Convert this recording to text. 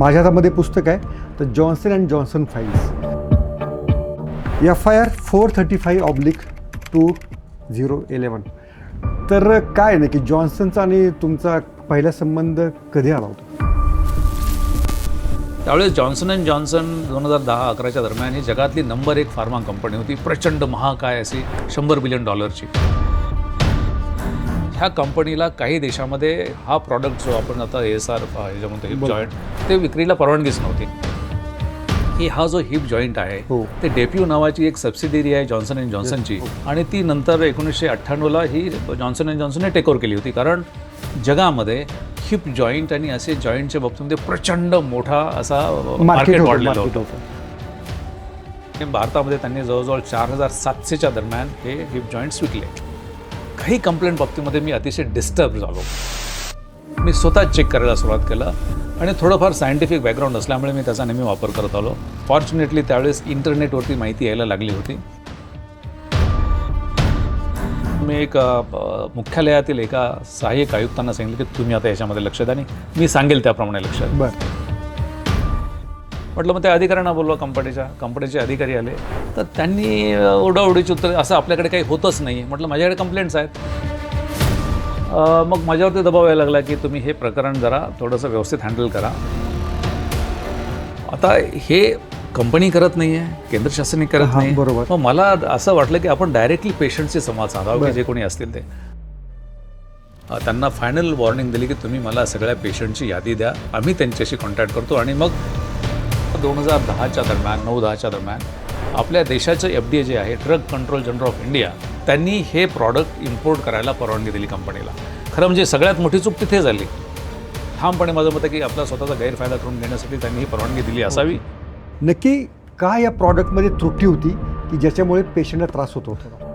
माझ्या हातामध्ये पुस्तक आहे. तर Johnson and Johnson files F I R four thirty five oblique two zero eleven तर काय नाही की जॉन्सनचा आणि तुमचा पहिला संबंध कधी आला होता? त्यावेळेस जॉन्सन अँड जॉन्सन दोन हजार दहा अकराच्या दरम्यान ही जगातली नंबर एक फार्मा कंपनी होती. प्रचंड महाकाय अशी शंभर बिलियन डॉलरची ह्या कंपनीला काही देशामध्ये हा प्रॉडक्ट जो आपण आता एस आर ह्याच्यामध्ये हिप जॉईंट ते विक्रीला परवानगीच नव्हती. की हा जो हिप जॉईंट आहे हो. ते डेप्यू नावाची एक सबसिडिरी आहे जॉन्सन अँड जॉन्सनची आणि ती नंतर एकोणीसशे अठ्ठ्याण्णवला ही जॉन्सन अँड जॉन्सनने टेक ओव्हर केली होती. कारण जगामध्ये हिप जॉईंट आणि असे जॉईंटच्या बाबतीमध्ये प्रचंड मोठा असा मार्केट वाढलेलं होतं. भारतामध्ये त्यांनी जवळजवळ चार हजार सातशेच्या दरम्यान हे हिप जॉईंट्स विकले काही कंप्लेंट बाबतीमध्ये मी अतिशय डिस्टर्ब झालो. मी स्वतः चेक करायला सुरुवात केलं आणि थोडंफार सायंटिफिक बॅकग्राऊंड असल्यामुळे मी त्याचा नेहमी वापर करत आलो. फॉर्च्युनेटली त्यावेळेस इंटरनेटवरती माहिती यायला लागली होती. मी एक मुख्यालयातील एका सहाय्यक आयुक्तांना सांगितलं की तुम्ही आता याच्यामध्ये लक्ष द्या आणि मी सांगेल त्याप्रमाणे लक्ष बरं. म्हटलं मग त्या अधिकाऱ्यांना बोलवा कंपनीच्या कंपनीचे अधिकारी आले. तर त्यांनी ओढाओढीची उत्तर असं आपल्याकडे काही होतच नाही म्हटलं माझ्याकडे कंप्लेंट्स आहेत. मग माझ्यावरती दबाव यायला लागला की तुम्ही हे प्रकरण जरा थोडंसं व्यवस्थित हँडल करा. आता हे कंपनी करत नाही आहे केंद्र शासनही करत नाही बरोबर. मग मला असं वाटलं की आपण डायरेक्टली पेशंटशी संवाद साधावा की जे कोणी असतील ते. त्यांना फायनल वॉर्निंग दिली की तुम्ही मला सगळ्या पेशंटची यादी द्या. आम्ही त्यांच्याशी कॉन्टॅक्ट करतो आणि मग दोन हजार दहाच्या दरम्यान नऊ दहाच्या दरम्यान आपल्या देशाचं एफ डी ए जे आहे drug control general of India त्यांनी हे प्रॉडक्ट इम्पोर्ट करायला परवानगी दिली कंपनीला खरं म्हणजे सगळ्यात मोठी चूक तिथे झाली. ठामपणे माझं मत आहे की आपला स्वतःचा गैरफायदा करून घेण्यासाठी त्यांनी ही परवानगी दिली असावी. नक्की का या प्रॉडक्टमध्ये त्रुटी होती की ज्याच्यामुळे पेशंटला त्रास होत होता?